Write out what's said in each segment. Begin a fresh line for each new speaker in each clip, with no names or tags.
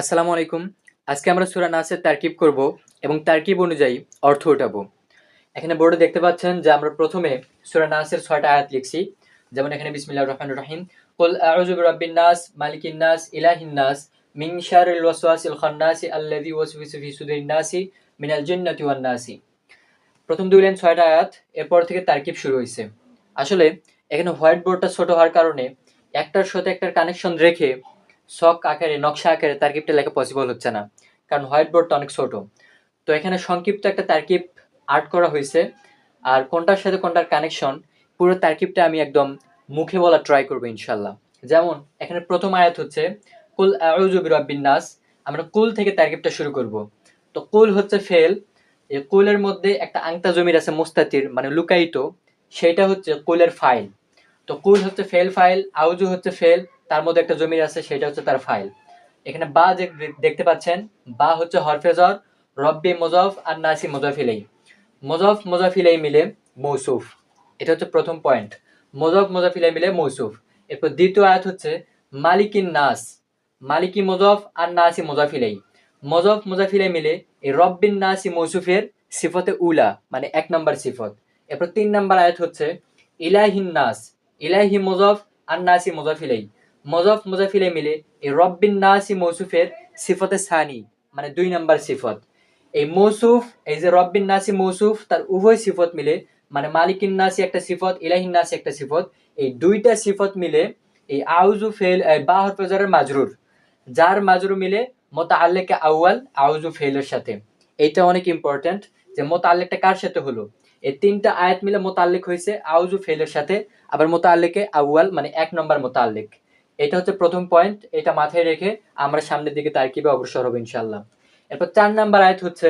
আসসালামু আলাইকুম। আজকে আমরা সুরা নাসের তারকিব করব এবং তারকিব অনুযায়ী অর্থ ওঠাবো এখানে বোর্ডে দেখতে পাচ্ছেন যে আমরা প্রথমে সুরা নাসের ছয়টা আয়াত লিখছি। যেমন এখানে বিসমিল্লাহ রহমান রহিম, কুল আউযু বিরাব্বিন নাস, মালিকিন নাস, ইলাহিন নাস, মিন শারিল খান্নাসি আল্লাযী ওয়াসওয়াসু ফি সুদুরিন নাসি মিনাল জিন্নাতি ওয়ান নাসি। প্রথম দুই লাইন ছয়টা আয়াত, এরপর থেকে তারকিব শুরু হয়েছে আসলে এখানে হোয়াইট বোর্ডটা ছোট হওয়ার কারণে একটার সাথে একটার কানেকশন রেখে শক আকারে, নকশা আকারে তারকিবটা লেখা পসিবল হচ্ছে না, কারণ হোয়াইট বোর্ডটা অনেক ছোট। তো এখানে সংক্ষিপ্ত একটা তারকিব আর্ট করা হয়েছে, আর কোনটার সাথে কোনটার কানেকশন পুরো তারকিবটা আমি একদম মুখে বলা ট্রাই করব ইনশাল্লাহ। যেমন, এখানে প্রথম আয়াত হচ্ছে, কুল আউযু বিরাব্বিন নাস আমরা কুল থেকে তারকিবটা শুরু করব। তো কুল হচ্ছে ফেল, এই কুলের মধ্যে একটা আংতা জমির আছে মোস্তাতির মানে লুকায়িত, সেটা হচ্ছে কুলের ফাইল তো কুল হচ্ছে ফেল ফাইল আউজু হচ্ছে ফেল তার মধ্যে একটা জমির আছে, সেটা হচ্ছে তার ফাইল এখানে বা যে দেখতে পাচ্ছেন, বা হচ্ছে হরফেজর রব্বি মোজফ আর নাসি মোজাফিলাই মোজফ মোজাফিলাই মিলে মৌসুফ। এটা হচ্ছে প্রথম পয়েন্ট মোজফ মোজাফিলাই মিলে মৌসুফ। এরপর দ্বিতীয় আয়াত হচ্ছে মালিকিন নাস। মালিকি মোজফ আর নাসি মোজাফিলাই মোজফ মোজাফিলাই মিলে এই রব্বিন নাসি মৌসুফের সিফতে উলা মানে এক নম্বর সিফত। এরপর তিন নম্বর আয়াত হচ্ছে, ইলাহিন নাস। ইলাহি মোজফ আর নাসি মোজাফিলাই মজফ মুজাফিলে মিলে এই রব্বিন নাসি মৌসুফের সিফতে সানি মানে দুই নাম্বার সিফত। এই মৌসুফ, এই যে রব্বিন নাসি মৌসুফ, তার উভয় সিফত মিলে মানে মালিকিন নাসি একটা সিফত, ইলাহিন নাসি একটা সিফত, এই দুইটা সিফত মিলে এই আউজু ফেল এই বা হরফেজারের মাজরুর। যার মাজরু মিলে মোতা আল্লেকে আউয়াল আউজু ফেলের সাথে। এইটা অনেক ইম্পর্টেন্ট যে মোতা আল্লেকটা কার সাথে হলো? এই তিনটা আয়াত মিলে মোতাল্লিক হয়েছে আউজু ফেলের সাথে, আবার মোতাল্লিকে আউয়াল মানে এক নম্বর মোতাল্লিক এটা হচ্ছে প্রথম পয়েন্ট এটা মাথায় রেখে আমরা সামনের দিকে তারকিবে অগ্রসর হব ইনশাল্লাহ এরপর চার নাম্বার আয়াত হচ্ছে,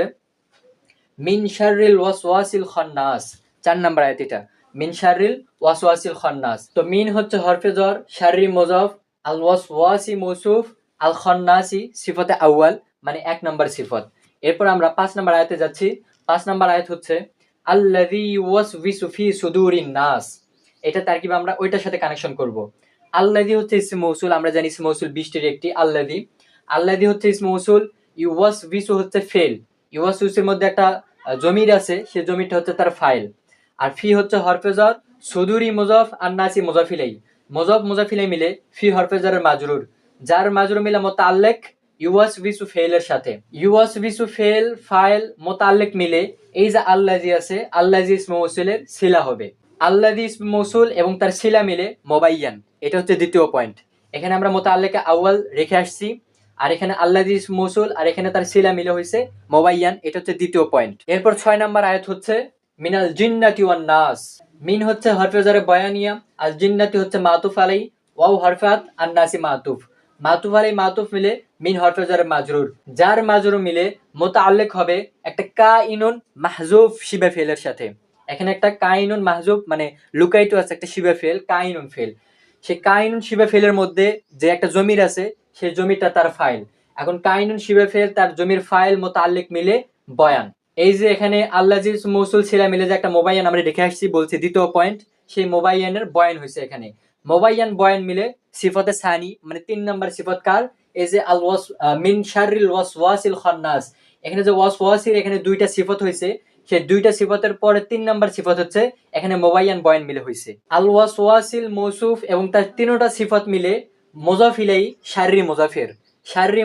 মিন শাররিল ওয়াসওয়াসিল খান্নাস। চার নাম্বার আয়াত এটা, মিন শাররিল ওয়াসওয়াসিল খান্নাস। তো মিন হচ্ছে হরফে জর, শাররি মোজফ, আল ওয়াসওয়াসি মৌসুফ আল খান্নাসি সিফতে আউয়াল মানে এক নম্বর সিফত। এরপর আমরা পাঁচ নাম্বার আয়াতে যাচ্ছি, পাঁচ নাম্বার আয়াত হচ্ছে, আল্লাযী ওয়াসওয়িসু ফি সুদুরিন নাস। এটা তারকিবে আমরা ওইটার সাথে কানেকশন করব। আল্লাদি হচ্ছে ইসমে মৌসুল, আমরা জানি ইসমে মৌসুল বৃষ্টির একটি আল্লাদি আল্লাদি হচ্ছে ইসমে মৌসুল ইউয়াস বিসু হচ্ছে ফেল ইউয়াস উসের মধ্যে একটা জমির আছে, সে জমিটা হচ্ছে তার ফাইল। আর ফি হচ্ছে হরফেজর, সুদুরি মুজফ আর নাসি মুজাফিলাই। মুজফ, মুজাফিলাই মিলে ফি হরফেজরের মাজরুর। যার মাজরুর মিলে মোতাল্লেক ইউয়াস বিসু ফেলের সাথে। ইউয়াস বিসু ফেল ফাইল মোতাল্লেক মিলে এই যে আল্লাজি আছে আল্লাজি ইসমে মৌসুলের শিলা হবে। আল্লাদি ইসমে মৌসুল এবং তার শিলা মিলে মোবাইয়ান। এটা হচ্ছে দ্বিতীয় পয়েন্ট এখানে আমরা মোতাল্লেকে আউয়াল রেখে আসছি। আর এখানে আল্লাদি ইসমে মৌসুল আর এখানে তার শিলা মিলে হয়েছে মোবাইয়ান। এটা হচ্ছে দ্বিতীয় পয়েন্ট এরপর ছয় নম্বর আয়াত হচ্ছে, মিনাল জিন্নাতি ওয়ান নাস। মিন হচ্ছে হরফেজারে বয়ানিয়া আর জিন্নাতি হচ্ছে মাতুফ আলাই ওয়াও হরফাত আর নাসি মাতুফ। মাতুফ আলাই মাতুফ মিলে মিন হরফেজারে মাজরুর। যার মাজরু মিলে মোতাল্লেক হবে একটা কা ইনুন মাহজুফ শিবে ফেলের সাথে। এখানে একটা কাইনুন মাহজুব মানে লুকাইটো আছে একটা শিবে ফেল, কাইনুন ফেল। সেই কাইনুন শিবে ফেলের মধ্যে যে একটা জমির আছে সেই জমিটা তার ফাইল এখন কাইনুন শিবে ফেল তার জমির ফাইল মোতাল্লিক মিলে বয়ান। এই যে এখানে আল্লাজিজ মৌসুল ছিলা মিলে যে একটা মোবাইয়ান আমরা দেখে আসছি, বলছি দ্বিতীয় পয়েন্ট সেই মোবাইয়ানের বয়ান হয়েছে এখানে। মোবাইয়ান বয়ান মিলে সিফতে সানি মানে তিন নম্বর সিফত কার? এই যে আল ওয়াস মিন শারিল ওয়াস ওয়াসিল খান্নাস। এখানে যে ওয়াস ওয়াসির এখানে দুইটা সিফত হয়েছে সেই দুইটা সিফতের পরে তিন নাম্বার সিফত হচ্ছে, এখানে মোবাইয়ান বয়ান মিলে হয়েছে মৌসুফ এবং তার সিফত মিলে মোজাফিলাই মোজাফের।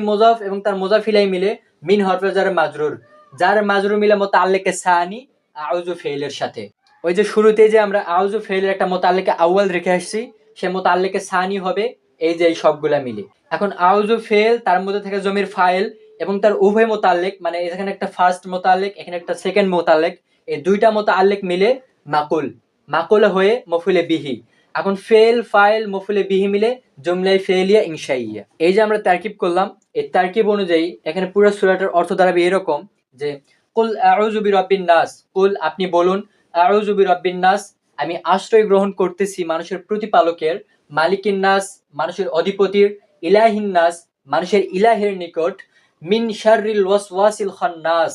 মোজাফ এবং তার মোজাফিলাই মিলে মিন হরফেজার মাজরুর। যার মাজরুর মিলে মতো আল্লেকে সানি আউজু ফেইলের সাথে। ওই যে শুরুতে যে আমরা আউজু ফেইলের একটা মতো আল্লেকে আউয়াল রেখে আসছি, সে মতো আল্লেকে হবে, এই যে এই সবগুলা মিলে। এখন আউজু ফেল তার মধ্যে থাকে জমির ফাইল এবং তার উভয় মোতাল্লেক মানে এখানে একটা ফার্স্ট মোতাল্লেক এখানে একটা সেকেন্ড মোতাল্লেক এই দুইটা মোতাল্লেক মিলে মাকুল। মাকুল হয়ে মফুলে বিহি। এখন ফেল, ফাইল, মফুলে বিহি মিলে জুমলাই ফেলিয়া ইনশাইয়া। এই যে আমরা তারকিব করলাম, এই তারকিব অনুযায়ী এখানে পুরো সুরাটার অর্থ দাঁড়াবে এরকম যে, কুল আউযু বিরাব্বিন নাস। কুল, আপনি বলুন, আউযু বিরাব্বিন নাস। আমি আশ্রয় গ্রহণ করতেছি মানুষের প্রতিপালকের, মালিকিন নাস, মানুষের অধিপতির, ইলাহিন নাস, মানুষের ইলাহের নিকট মিন শারিল ওয়াসওয়াসিল খান্নাস,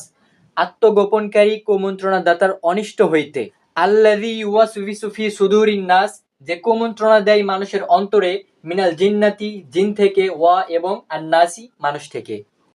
আত্মগোপনকারী কুমন্ত্রণা দাতার অনিষ্ট হইতে। আল্লাযী ইউওয়াসউইসু ফি সুদুরিন নাস, যে কুমন্ত্রণা দেয় মানুষের অন্তরে, মিনাল জিন্নাতি, জিন থেকে, ওয়া এবং আর নাসি মানুষ থেকে।